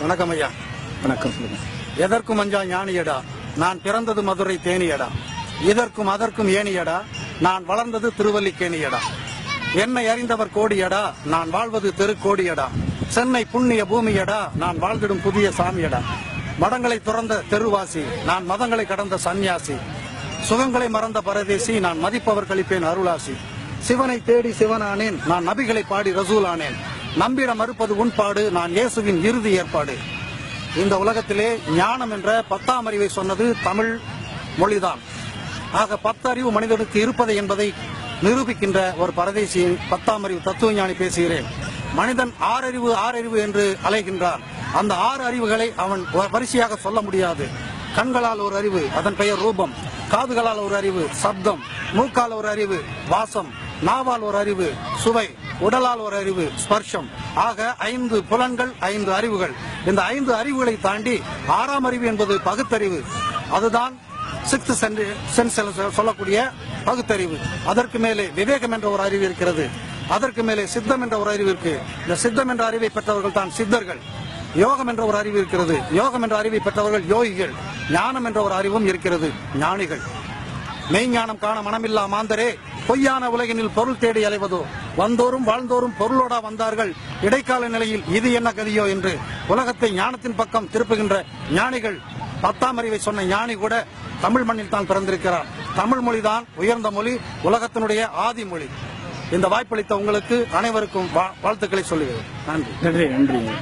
வணக்கம் ஐயா. வணக்கம் சொல்லுங்க. எதற்கும் அஞ்சா ஞானியடா. நான் பிறந்தது மதுரை தேனியடா. இதற்கும் அதற்கும் ஏனியடா. நான் வளர்ந்தது திருவல்லிக்கேணியடா. என்னை அறிந்தவர் கோடியடா. நான் வாழ்வது தெருக்கோடியடா. சென்னை புண்ணிய பூமியடா. நான் வாழ்ந்திடும் புதிய சாமியடா. மடங்களை துறந்த தெருவாசி. நான் மதங்களை கடந்த சந்நியாசி. சுகங்களை மறந்த பரதேசி. நான் மதிப்பவர் கழிப்பேன் அருளாசி. சிவனை தேடி சிவனானேன். நான் நபிகளை பாடி ரசூலானேன். நம்பிட மறுப்பது உண்பாடு நான் இயேசுவின் இறுதி ஏற்பாடு. இந்த உலகத்திலே ஞானம் என்ற பத்தாம் அறிவை சொன்னது தமிழ் மொழிதான். ஆக பத்தறிவு மனிதனுக்கு இருப்பதை என்பதை நிரூபிக்கின்ற ஒரு பரதேசி பத்தாம் அறிவு தத்துவ ஞானி பேசுகிறேன். மனிதன் ஆறறிவு ஆறறிவு என்று அலைகின்றான். அந்த ஆறு அறிவுகளை அவன் வரிசையாக சொல்ல முடியாது. கண்களால் ஒரு அறிவு அதன் பெயர் ரூபம். காதுகளால் ஒரு அறிவு சப்தம். மூக்கால் ஒரு அறிவு வாசம். நாவால் ஒரு அறிவு சுவை. உடலால் ஒரு அறிவு ஸ்பர்ஷம். ஆக ஐந்து புலன்கள் ஐந்து அறிவுகள். இந்த ஐந்து அறிவுகளை தாண்டி ஆறாம் அறிவு என்பது பகுத்தறிவு. அதுதான் சிக்ஸ்த் சென்ஸ் சொல்லக்கூடிய பகுத்தறிவு. அதற்கு மேலே விவேகம் என்ற ஒரு அறிவு இருக்கிறது. அதற்கு மேலே சித்தம் என்ற ஒரு அறிவு இருக்கு. இந்த சித்தம் என்ற அறிவை பெற்றவர்கள் தான் சித்தர்கள். யோகம் என்ற ஒரு அறிவு இருக்கிறது. யோகம் என்ற அறிவை பெற்றவர்கள் யோகிகள். ஞானம் என்ற ஒரு அறிவும் இருக்கிறது. ஞானிகள். மெய்ஞானம் காண மனமில்லா மாந்தரே. பொய்யான உலகினில் பொருள் தேடி அலைவதோ? வந்தோறும் வாழ்ந்தோறும் பொருளோடா வந்தார்கள். இடைக்கால நிலையில் இது என்ன கதியோ என்று உலகத்தை ஞானத்தின் பக்கம் திருப்புகின்ற ஞானிகள் பத்தாம் அறிவை சொன்ன ஞானி கூட தமிழ் மண்ணில் தான் பிறந்திருக்கிறார். தமிழ் மொழிதான் உயர்ந்த மொழி உலகத்தினுடைய ஆதி மொழி. இந்த வாய்ப்பளித்த உங்களுக்கு அனைவருக்கும் வா- வாழ்த்துக்களை சொல்லுகிறேன். நன்றி. நன்றி நன்றி.